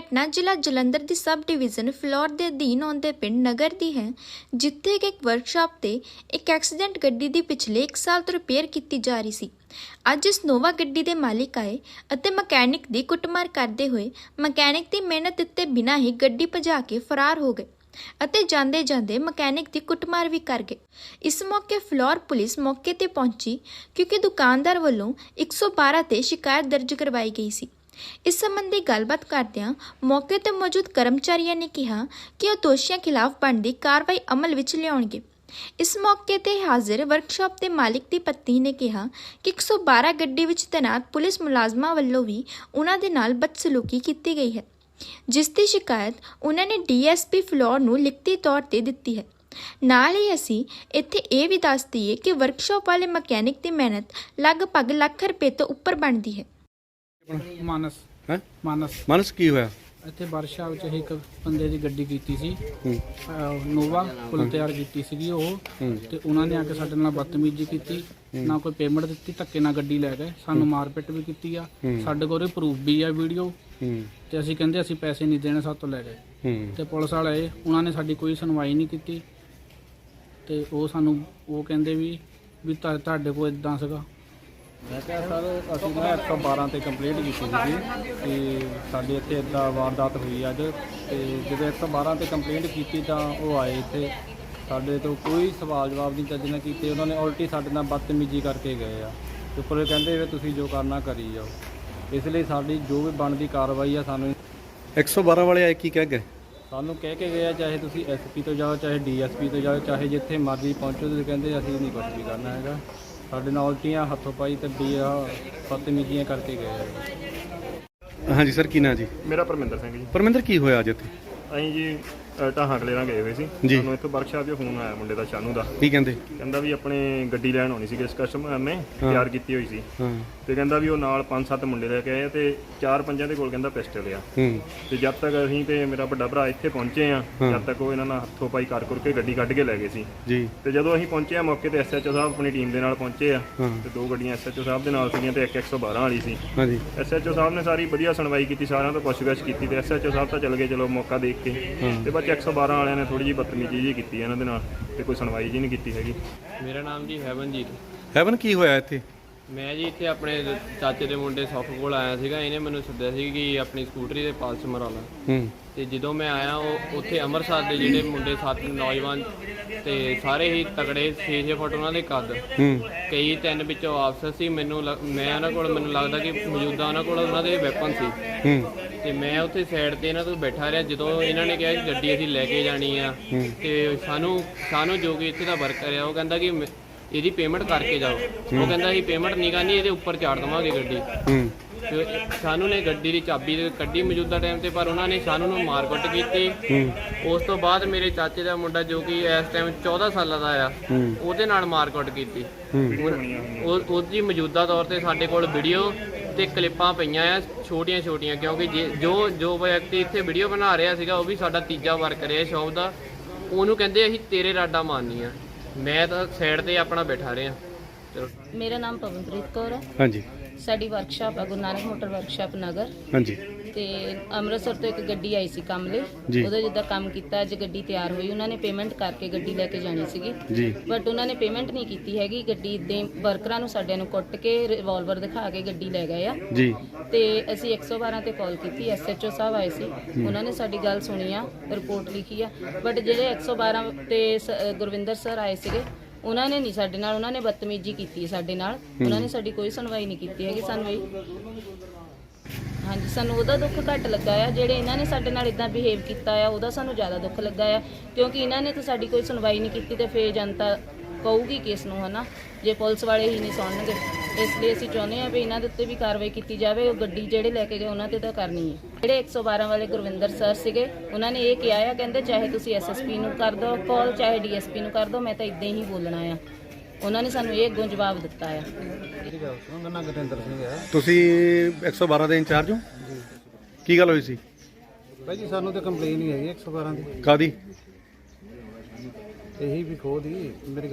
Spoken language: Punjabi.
ਘਟਨਾ ਜ਼ਿਲ੍ਹਾ ਜਲੰਧਰ ਦੀ ਸਬ ਡਿਵੀਜ਼ਨ ਫਲੋਰ ਦੇ ਅਧੀਨ ਆਉਂਦੇ ਪਿੰਡ ਨਗਰ ਦੀ ਹੈ, ਜਿੱਥੇ ਕਿ ਇੱਕ ਵਰਕਸ਼ਾਪ ਤੇ ਇੱਕ ਐਕਸੀਡੈਂਟ ਗੱਡੀ ਦੀ ਪਿਛਲੇ 1 ਸਾਲ ਤੋਂ ਰਿਪੇਅਰ ਕੀਤੀ ਜਾ ਰਹੀ ਸੀ। ਅੱਜ ਇਸ ਨੋਵਾ ਗੱਡੀ ਦੇ ਮਾਲਿਕ ਆਏ ਅਤੇ ਮਕੈਨਿਕ ਦੀ ਕੁੱਟਮਾਰ ਕਰਦੇ ਹੋਏ ਮਕੈਨਿਕ ਦੀ ਮਿਹਨਤ ਉੱਤੇ ਬਿਨਾਂ ਹੀ ਗੱਡੀ ਭਜਾ ਕੇ ਫਰਾਰ ਹੋ ਗਏ ਅਤੇ ਜਾਂਦੇ ਜਾਂਦੇ ਮਕੈਨਿਕ ਦੀ ਕੁੱਟਮਾਰ ਵੀ ਕਰ ਗਏ। ਇਸ ਮੌਕੇ ਫਲੋਰ ਪੁਲਿਸ ਮੌਕੇ ਤੇ ਪਹੁੰਚੀ ਕਿਉਂਕਿ ਦੁਕਾਨਦਾਰ ਵੱਲੋਂ 112 ਤੇ ਸ਼ਿਕਾਇਤ ਦਰਜ ਕਰਵਾਈ ਗਈ ਸੀ। ਇਸ ਸੰਬੰਧੀ ਗੱਲਬਾਤ ਕਰਦਿਆਂ ਮੌਕੇ ਤੇ ਮੌਜੂਦ ਕਰਮਚਾਰੀਆਂ ਨੇ ਕਿਹਾ ਕਿ ਉਹ ਦੋਸ਼ੀਆਂ ਖਿਲਾਫ ਬਣਦੀ ਕਾਰਵਾਈ ਅਮਲ ਵਿੱਚ ਲਿਆਉਣਗੇ। ਇਸ ਮੌਕੇ ਤੇ ਹਾਜ਼ਰ ਵਰਕਸ਼ਾਪ ਦੇ ਮਾਲਿਕ ਦੀ ਪਤਨੀ ਨੇ ਕਿਹਾ ਕਿ 112 ਗੱਡੀ ਵਿੱਚ ਤੈਨਾਤ ਪੁਲਿਸ ਮੁਲਾਜ਼ਮਾਂ ਵੱਲੋਂ ਵੀ ਉਹਨਾਂ ਦੇ ਨਾਲ ਬਦਸਲੂਕੀ ਕੀਤੀ ਗਈ ਹੈ, ਜਿਸ ਦੀ ਸ਼ਿਕਾਇਤ ਉਹਨਾਂ ਨੇ ਡੀਐਸਪੀ ਫਲੋਰ ਨੂੰ ਲਿਖਤੀ ਤੌਰ ਤੇ ਦਿੱਤੀ ਹੈ। ਨਾਲ ਹੀ ਅਸੀਂ ਇੱਥੇ ਇਹ ਵੀ ਦੱਸ ਦਈਏ ਕਿ ਵਰਕਸ਼ਾਪ ਵਾਲੇ ਮਕੈਨਿਕ ਦੀ ਮਿਹਨਤ ਲਗਭਗ ਲੱਖ ਰੁਪਏ ਤੋਂ ਉੱਪਰ ਬਣਦੀ ਹੈ। ਮਾਨਸ। ਹੈ? ਮਾਨਸ। ਮਨਸ ਕੀ ਹੋਇਆ? ਇੱਥੇ ਵਰਸ਼ਾ ਵਿੱਚ ਅਸੀਂ ਇੱਕ ਬੰਦੇ ਦੀ ਗੱਡੀ ਕੀਤੀ ਸੀ। ਹੂੰ। ਅਹ ਨੋਵਾ ਫੁੱਲ ਤਿਆਰ ਕੀਤੀ ਸੀਗੀ ਉਹ। ਹੂੰ। ਤੇ ਉਹਨਾਂ ਨੇ ਆ ਕੇ ਸਾਡੇ ਨਾਲ ਬਦਤਮੀਜ਼ੀ ਕੀਤੀ। ਨਾ ਕੋਈ ਪੇਮੈਂਟ ਦਿੱਤੀ ਧੱਕੇ ਨਾਲ ਗੱਡੀ ਲੈ ਗਏ। ਸਾਨੂੰ ਮਾਰਪਿੱਟ ਵੀ ਕੀਤੀ ਆ। ਹੂੰ। ਸਾਡੇ ਕੋਲ ਪ੍ਰੂਫ ਵੀ ਆ ਵੀਡੀਓ ਹੂੰ। ਤੇ ਅਸੀਂ ਕਹਿੰਦੇ ਅਸੀਂ ਪੈਸੇ ਨਹੀਂ ਦੇਣੇ ਸਾਡੇ ਤੋਂ ਲੈ ਗਏ। ਹੂੰ। ਤੇ ਪੁਲਿਸ ਵਾਲੇ ਉਹਨਾਂ ਨੇ ਸਾਡੀ ਕੋਈ ਸੁਣਵਾਈ ਨਹੀਂ ਕੀਤੀ। ਤੇ ਉਹ ਸਾਨੂੰ ਉਹ ਕਹਿੰਦੇ ਵੀ ਵੀ ਤੁਹਾ- ਤੁਹਾਡੇ ਕੋਲ ਇਦਾਂ ਸੀਗਾ। ਮੈਂ ਕਿਹਾ ਸਰ ਅਸੀਂ ਨਾ 112 ਤੇ ਕੰਪਲੇਂਟ ਕੀਤੀ ਸੀਗੀ ਕਿ ਸਾਡੇ ਇੱਥੇ ਇਦਾਂ ਵਾਰਦਾਤ ਹੋਈ ਅੱਜ ਤੇ ਜਦੋਂ 112 ਤੇ ਕੰਪਲੇਂਟ ਕੀਤੀ ਤਾਂ ਉਹ ਆਏ ਇੱਥੇ। ਸਾਡੇ ਤੋਂ ਕੋਈ ਸਵਾਲ ਜਵਾਬ ਨਹੀਂ ਚੱਜ ਨਾਲ ਕੀਤੇ ਉਹਨਾਂ ਨੇ ਉਲਟੀ ਸਾਡੇ ਨਾਲ ਬਦਤਮੀਜ਼ੀ ਕਰਕੇ ਗਏ ਆ। ਤੇ ਉੱਪਰ ਕਹਿੰਦੇ ਵੀ ਤੁਸੀਂ ਜੋ ਕਰਨਾ ਕਰੀ ਜਾਓ। ਇਸ ਲਈ ਸਾਡੀ ਜੋ ਵੀ ਬਣਦੀ ਕਾਰਵਾਈ ਆ ਸਾਨੂੰ 112 ਵਾਲੇ ਆਏ ਕੀ ਕਹਿ ਗਏ? ਸਾਨੂੰ ਕਹਿ ਕੇ ਗਏ ਆ ਚਾਹੇ ਤੁਸੀਂ ਐਸਪੀ ਤੋਂ ਜਾਓ ਚਾਹੇ ਡੀਐਸਪੀ ਤੋਂ ਜਾਓ ਚਾਹੇ ਜਿੱਥੇ ਮਰਜ਼ੀ ਪਹੁੰਚੋ ਤੁਸੀਂ ਕਹਿੰਦੇ ਅਸੀਂ ਨਹੀਂ ਕੁਝ ਵੀ ਕਰਨਾ ਹੈਗਾ। ਸਾਡੇ ਨਾਲ ਉਲਟੀਆਂ ਹੱਥੋਂ ਪਾਈ ਤੇ ਵੀ ਆ ਬਦਤਮੀਜ਼ੀਆਂ ਕਰਕੇ ਗਏ ਆ। ਹਾਂਜੀ ਸਰ ਕੀ ਨਾਂ ਜੀ? ਮੇਰਾ ਪਰਮਿੰਦਰ ਸਿੰਘ ਜੀ। ਪਰਮਿੰਦਰ ਕੀ ਹੋਇਆ ਅੱਜ ਇੱਥੇ? ਅਸੀਂ ਜੀ ਢਾਹਾਂ ਕਲੇਰਾਂ ਗਏ ਹੋਏ ਸੀ। ਜੀ। ਸਾਨੂੰ ਇੱਥੋਂ ਵਰਕਸ਼ਾਪ 'ਚੋਂ ਫੋਨ ਆਇਆ ਮੁੰਡੇ ਦਾ ਸ਼ਾਨੂ ਦਾ। ਕੀ ਕਹਿੰਦੇ? ਕਹਿੰਦਾ ਵੀ ਆਪਣੇ ਗੱਡੀ ਲੈਣ ਆਉਣੀ ਸੀ ਕਿਸ ਕਸਟਮਰ ਨੇ ਤਿਆਰ ਕੀਤੀ ਹੋਈ ਸੀ। ਹਾਂ। ਤੇ ਕਹਿੰਦਾ ਵੀ ਉਹ ਨਾਲ ਪੰਜ ਸੱਤ ਮੁੰਡੇ ਲੈ ਕੇ ਆਏ ਆ ਤੇ ਚਾਰ ਪੰਜਾਂ ਦੇ ਕੋਲ ਕਹਿੰਦਾ ਪਿਸਟਲ ਆ। ਹੂੰ। ਤੇ ਜਦ ਤੱਕ ਅਸੀਂ ਤੇ ਮੇਰਾ ਵੱਡਾ ਭਰਾ ਇੱਥੇ ਪਹੁੰਚੇ ਆ ਹਾਂ। ਜਦ ਤੱਕ ਉਹ ਇਹਨਾਂ ਨਾਲ ਹੱਥੋਂ ਪਾਈ ਕਰ ਕਰਕੇ ਗੱਡੀ ਕੱਢ ਕੇ ਲੈ ਗਏ ਸੀ। ਜੀ। ਤੇ ਜਦੋਂ ਅਸੀਂ ਪਹੁੰਚੇ ਆ ਮੌਕੇ ਤੇ ਐਸਐਚਓ ਸਾਹਿਬ ਆਪਣੀ ਟੀਮ ਦੇ ਨਾਲ ਪਹੁੰਚੇ ਆ। ਹਾਂ। ਤੇ ਦੋ ਗੱਡੀਆਂ ਐਸਐਚਓ ਸਾਹਿਬ ਦੇ ਨਾਲ ਸੀਗੀਆਂ ਤੇ ਇੱਕ 112 ਵਾਲੀ ਸੀ। ਹਾਂਜੀ। ਐਸਐਚਓ ਸਾਹਿਬ ਨੇ ਸਾਰੀ ਵਧੀਆ ਸੁਣਵਾਈ ਕੀਤੀ ਸਾਰਿਆਂ ਤੋਂ ਪੁੱਛਗਿੱਛ ਕੀਤੀ ਤੇ ਐਸਐਚਓ ਸਾਹਿਬ ਤਾਂ ਚਲ ਗਏ ਚਲੋ ਮੌਕਾ ਦੇਖ ਕੇ। ਤੇ ਬਾਅਦ 'ਚ 112 ਵਾਲਿਆਂ ਨੇ ਥੋੜੀ ਜਿਹੀ ਬਦਤਮੀਜ਼ੀ ਜੀ ਕੀਤੀ ਇਹਨਾਂ ਦੇ ਨਾਲ ਤੇ ਕੋਈ ਸੁਣਵਾਈ ਜੀ ਨਹੀਂ ਕੀਤੀ ਹੈਗੀ। ਮੇਰਾ ਨਾਮ ਜੀ ਹੈਵਨਜੀਤ। ਹੈਵਨ ਕੀ ਹੋਇਆ ਇੱਥੇ? ਮੈਂ ਜੀ ਇੱਥੇ ਆਪਣੇ ਚਾਚੇ ਦੇ ਮੁੰਡੇ ਸੁੱਖ ਕੋਲ ਆਇਆ ਸੀਗਾ। ਇਹਨੇ ਮੈਨੂੰ ਸੱਦਿਆ ਸੀ ਕਿ ਆਪਣੀ ਸਕੂਟਰੀ ਦੇ ਪਾਲਸ ਮਰਾ ਲਾ। ਹੂੰ। ਤੇ ਜਦੋਂ ਮੈਂ ਆਇਆ ਉਹ ਉੱਥੇ ਅੰਮ੍ਰਿਤਸਰ ਦੇ ਜਿਹੜੇ ਮੁੰਡੇ ਸੱਤ ਨੌਜਵਾਨ ਤੇ ਸਾਰੇ ਹੀ ਤਗੜੇ 6-6 ਫੁੱਟ ਉਹਨਾਂ ਦੇ ਕੱਦ। ਹੂੰ। ਕਈ ਤਿੰਨ ਵਿੱਚੋਂ ਆਪਸ ਸੀ ਮੈਨੂੰ ਲੱਗ- ਮੈਂ ਉਹਨਾਂ ਕੋਲ ਮੈਨੂੰ ਲੱਗਦਾ ਕਿ ਮੌਜੂਦਾ ਉਹਨਾਂ ਕੋਲ ਉਹਨਾਂ ਦੇ ਵੈਪਨ ਸੀ। ਹੂੰ। ਤੇ ਮੈਂ ਉੱਥੇ ਸਾਈਡ ਤੇ ਇਹਨਾਂ ਤੋਂ ਬੈਠਾ ਰਿਹਾ ਜਦੋਂ ਇਹਨਾਂ ਨੇ ਕਿਹਾ ਕਿ ਗੱਡੀ ਅਸੀਂ ਲੈ ਕੇ ਜਾਣੀ ਆ। ਤੇ ਸਾਨੂੰ ਸਾਨੂੰ ਜੋ ਕਿ ਇੱਥੇ ਦਾ ਵਰਕਰ ਆ ਉਹ ਕਹਿੰਦਾ ਕਿ ਮ- ਇਹਦੀ ਪੇਮੈਂਟ ਕਰਕੇ ਜਾਓ। ਉਹ ਕਹਿੰਦਾ ਅਸੀਂ ਪੇਮੈਂਟ ਨਹੀਂ ਕਰਨੀ ਇਹਦੇ ਉੱਪਰ ਚਾੜ ਦਵਾਂਗੇ ਗੱਡੀ। ਹੂੰ। ਸਾਨੂੰ ਨੇ ਗੱਡੀ ਦੀ ਚਾਬੀ ਤੇ ਕੱਢੀ ਮੌਜੂਦਾ ਟਾਈਮ ਤੇ ਪਰ ਉਹਨਾਂ ਨੇ ਸਾਨੂੰ ਨੂੰ ਮਾਰਕੁੱਟ ਕੀਤੀ। ਉਸ ਤੋਂ ਬਾਅਦ ਮੇਰੇ ਚਾਚੇ ਦਾ ਮੁੰਡਾ ਜੋ ਕਿ ਇਸ ਟਾਈਮ 14 ਸਾਲਾਂ ਦਾ ਆ ਉਹਦੇ ਨਾਲ ਮਾਰਕੁੱਟ ਕੀਤੀ। ਉਹ ਉਹਦੀ ਮੌਜੂਦਾ ਤੌਰ ਤੇ ਸਾਡੇ ਕੋਲ ਵੀਡੀਓ ਤੇ ਕਲਿੱਪਾਂ ਪਈਆਂ ਆ ਛੋਟੀਆਂ ਛੋਟੀਆਂ ਕਿਉਂਕਿ ਜੇ- ਜੋ ਵਿਅਕਤੀ ਇੱਥੇ ਵੀਡੀਓ ਬਣਾ ਰਿਹਾ ਸੀਗਾ ਉਹ ਵੀ ਸਾਡਾ ਤੀਜਾ ਵਰਕਰ ਹੈ ਸ਼ੌਪ ਦਾ। ਉਹਨੂੰ ਕਹਿੰਦੇ ਅਸੀਂ ਤੇਰੇ ਰਾਡਾ ਮਾਰਨੀ ਆ ਮੈਂ ਤਾਂ ਸਾਈਡ ਤੇ ਆਪਣਾ ਬੈਠਾ ਰਿਹਾ। ਮੇਰਾ ਨਾਮ ਪਵਨਪ੍ਰੀਤ ਕੌਰ ਹੈ। ਹਾਂਜੀ। ਸਾਡੀ ਵਰਕਸ਼ਾਪ ਹੈ ਗੁਰੂ ਨਾਨਕ ਮੋਟਰ ਵਰਕਸ਼ਾਪ ਨਗਰ। ਹਾਂਜੀ। ਤੇ ਅੰਮ੍ਰਿਤਸਰ ਤੋਂ ਇੱਕ ਗੱਡੀ ਆਈ ਸੀ ਕੰਮ ਲਈ ਜੀ। ਉਹਦਾ ਜਿੱਦਾਂ ਕੰਮ ਕੀਤਾ ਅੱਜ ਗੱਡੀ ਤਿਆਰ ਹੋਈ। ਉਹਨਾਂ ਨੇ ਪੇਮੈਂਟ ਕਰਕੇ ਗੱਡੀ ਲੈ ਕੇ ਜਾਣੀ ਸੀਗੀ। ਜੀ। ਬਟ ਉਹਨਾਂ ਨੇ ਪੇਮੈਂਟ ਨਹੀਂ ਕੀਤੀ ਹੈਗੀ। ਗੱਡੀ ਦੇ ਵਰਕਰਾਂ ਨੂੰ ਸਾਡਿਆਂ ਨੂੰ ਕੁੱਟ ਕੇ ਰਿਵਾਲਵਰ ਦਿਖਾ ਕੇ ਗੱਡੀ ਲੈ ਗਏ ਆ। ਜੀ। ਤੇ ਅਸੀਂ 112 ਤੇ ਕਾਲ ਕੀਤੀ। ਐਸਐਚਓ ਸਾਹਿਬ ਆਏ ਸੀ। ਉਹਨਾਂ ਨੇ ਸਾਡੀ ਗੱਲ ਸੁਣੀ ਆ ਰਿਪੋਰਟ ਲਿਖੀ ਆ। ਬਟ ਜਿਹੜੇ 112 ਤੇ ਸ- ਅ, ਗੁਰਵਿੰਦਰ ਸਰ ਆਏ ਸੀਗੇ ਉਹਨਾਂ ਨੇ ਨਹੀਂ ਸਾਡੇ ਨਾਲ ਉਹਨਾਂ ਨੇ ਬਦਤਮੀਜ਼ੀ ਕੀਤੀ ਸਾਡੇ ਨਾਲ। ਉਹਨਾਂ ਨੇ ਸਾਡੀ ਕੋਈ ਸੁਣਵਾਈ ਨਹੀਂ ਕੀਤੀ ਹੈਗੀ ਸਾਨੂੰ ਇਹ ਹਾਂਜੀ ਸਾਨੂੰ ਉਹਦਾ ਦੁੱਖ ਘੱਟ ਲੱਗਾ ਆ ਜਿਹੜੇ ਇਹਨਾਂ ਨੇ ਸਾਡੇ ਨਾਲ ਇਦਾਂ ਬਿਹੇਵ ਕੀਤਾ ਆ ਉਹਦਾ ਸਾਨੂੰ ਜ਼ਿਆਦਾ ਦੁੱਖ ਲੱਗਾ ਆ। ਕਿਉਂਕਿ ਇਹਨਾਂ ਨੇ ਤਾਂ ਸਾਡੀ ਕੋਈ ਸੁਣਵਾਈ ਨਹੀਂ ਕੀਤੀ ਤੇ ਫੇਰ ਜਨਤਾ ਕਹੂਗੀ ਕਿਸ ਨੂੰ ਹਨਾ? ਜੇ ਪੁਲਿਸ ਵਾਲੇ ਹੀ ਨਹੀਂ ਸੁਣਨਗੇ। ਇਸ ਲਈ ਅਸੀਂ ਚਾਹੁੰਦੇ ਆ ਵੀ ਇਹਨਾਂ ਦੇ ਉੱਤੇ ਵੀ ਕਾਰਵਾਈ ਕੀਤੀ ਜਾਵੇ ਉਹ ਗੱਡੀ ਜਿਹੜੇ ਲੈ ਕੇ ਗਏ ਉਹਨਾਂ ਤੇ ਤਾਂ ਕਰਨੀ ਹੈ। ਜਿਹੜੇ 112 ਵਾਲੇ ਗੁਰਵਿੰਦਰ ਸਰ ਸੀਗੇ ਉਹਨਾਂ ਨੇ ਇਹ ਕਿਹਾ ਆ ਕਹਿੰਦੇ ਚਾਹੇ ਤੁਸੀਂ ਐਸਐਸਪੀ ਨੂੰ ਕਰ ਦਿਓ ਕਾਲ ਚਾਹੇ ਡੀਐਸਪੀ ਨੂੰ ਕਰ ਦਿਓ ਮੈਂ ਤਾਂ ਇਦਾਂ ਹੀ ਬੋਲਣਾ ਆ। ਉਹਨਾਂ ਨੇ ਸਾਨੂੰ ਇਹ ਅੱਗੋਂ ਜਵਾਬ ਦਿੱਤਾ ਆ। ਤੁਸੀਂ 112 ਦੇ ਇੰਚਾਰਜ ਹੋ? ਕੀ ਗੱਲ ਹੋਈ ਸੀ? ਭਾਈ ਜੀ ਸਾਨੂੰ ਤਾਂ ਕੰਪਲੇਨ ਹੀ ਆਈ 112 ਦੀ। ਕਾਦੀ ਇਹੀ ਵੀ ਖੋ ਦੀ ਮੇਰੀ